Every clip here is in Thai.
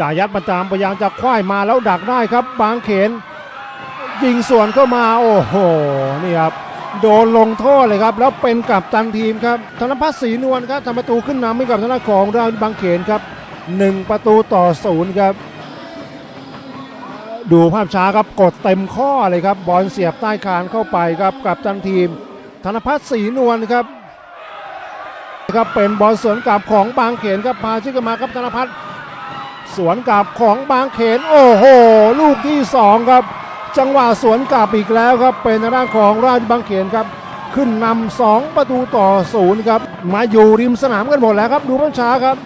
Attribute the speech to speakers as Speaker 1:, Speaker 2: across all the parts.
Speaker 1: จ่ายัดประจามพยายามจะคว้ายมาแล้วดักได้ครับ บางเขน ยิงสวนเข้ามาโอ้โหนี่ครับโดนลงโทษเลยครับ แล้วเป็นกับตันทีมครับธนพัฒน์ศรีนวลครับทำประตูขึ้นนำให้กับทางด้าของเราบางเขนครับหนึ่งประตูต่อศูนย์ครับ ดูภาพช้าครับกดเต็มข้อเลยครับ บอลเสียบใต้คานเข้าไปครับกับตันทีม ธนพัฒน์ศรีนวลครับครับเป็นบอลสวนกลับของบางเขนครับพาชิกนมาครับธนพัฒน์ สวนกลับของบางเขน โอ้โห ลูกที่สองครับ จังหวะสวนกลับอีกแล้วครับ เป็นทางด้านของราชบางเขนครับ ขึ้นนำสองประตูต่อศูนย์ครับ มาอยู่ริมสนามกันหมดแล้วครับ ดูภาพช้าครับ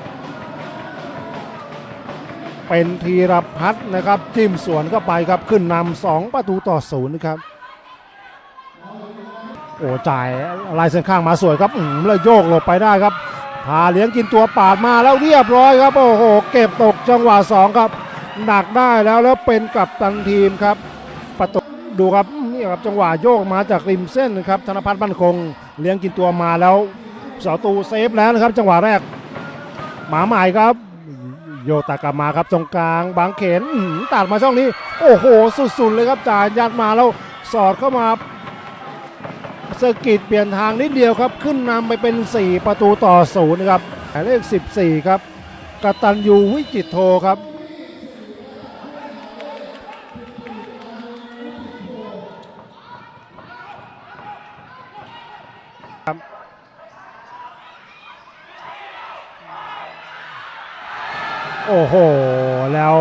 Speaker 1: เป็นธีรพัฒน์นะครับ จิ้มสวนเข้าไปครับ ขึ้นนำสองประตูต่อศูนย์ครับโอ้จ่ายลายเส้นข้างมาสวยครับอืมแล้วโยกหลบไปได้ครับ พาเลี้ยงกินตัวปาดมาแล้วเรียบร้อยครับโอ้โหเก็บตกจังหวะสองครับหนักได้แล้วแล้วเป็นกับตันทีมครับประตูดูครับนี่ครับจังหวะโยกมาจากริมเส้นครับธนพัฒน์มั่นคง เลี้ยงกินตัวมาแล้วเสาตูเซฟแล้วนะครับ จังหวะแรก หมาใหม่ครับ โยตัดกลับมาครับตรงกลางบางเขนตัดมาช่องนี้ โอ้โหสุดๆเลยครับจ่ายยัดมาแล้วสอดเข้ามา สะกิดเปลี่ยนทางนิดเดียวครับ ขึ้นนำไปเป็น 4 ประตูต่อศูนย์นะครับหมายเลข 14 ครับกตันยูวิจิตรโทครับโอ้โห แล้ว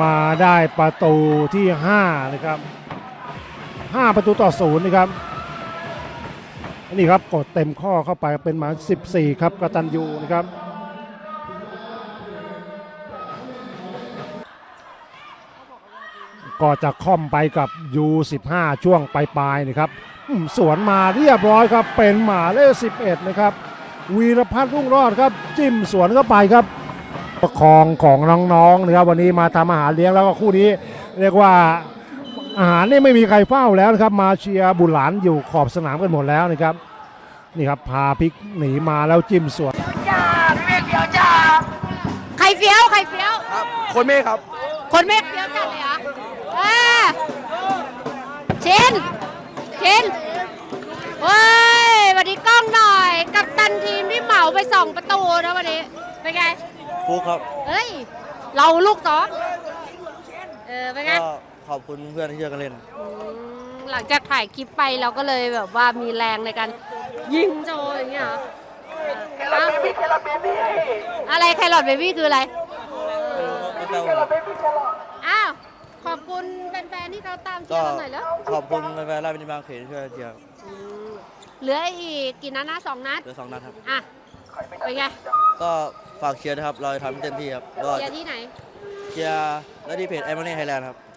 Speaker 1: มาได้ประตูที่ 5 นะครับ 5 ประตูต่อศูนย์นะครับ นี่ครับกดเต็มข้อเข้าไปเป็นหมา 14 ครับกระตันยูนะครับก็จะค่อมไปกับ U15 ช่วงปลายๆนะครับสวนมาเรียบร้อยครับเป็นหมาเลข11 นะครับ วีรพัฒน์รุ่งรอดครับ จิ้มสวนเข้าไปครับประคองของน้องๆนะครับวันนี้มาทำอาหารเลี้ยงแล้วก็คู่นี้ เรียกว่าอาหารนี่ไม่มีใครเฝ้าแล้วนะครับ มาเชียร์บุหลานอยู่ขอบสนามกันหมดแล้วนะครับ นี่ครับพาพลิกหนีมาแล้วจิ้มสวน
Speaker 2: จ้าพี่เมฆเฟียวจ้าใครเฟี้ยวใครเฟี้ยว
Speaker 3: ครับคนเมฆครับ
Speaker 2: คนเมฆเฟี้ยวจัดเลยเหรอเออชินชินเว้ยสวันนี้กล้องหน่อย กับตันทีมที่เหมาไปสองประตูนะวันนี้ เป็นไง
Speaker 3: ฟุกครับ
Speaker 2: เฮ้ย เราลูกสองเออเป็นไง
Speaker 3: ก็ขอบคุณเพื่อนที่ช่วยกันเล่น
Speaker 2: อืมหลังจากถ่ายคลิปไปเราก็เลยแบบว่ามีแรงในการ ยิงโจอย่างเงี้ยเหรอเอ้าอะไรแครอทเบบี้คืออะไรอ้าว ขอบคุณแฟนๆที่เขาตามเชีย
Speaker 3: ก็
Speaker 2: ร์เราหน่อยแล้ว
Speaker 3: ขอบคุณแฟนๆราชบุรีบางเขนที่ช่วยเชียร์
Speaker 2: เหลืออีกกี่นัดนะสองนัด
Speaker 3: เหลือสองนัดครับ
Speaker 2: อะ เป็นไง
Speaker 3: ก็ฝากเชียร์นะครับ เราจะทำเต็มที่ครับก็
Speaker 2: เชียร์ที่ไหน
Speaker 3: เชียร์และที่เพจไอมอนนี่ไทยแลนด์ครับ
Speaker 2: กิน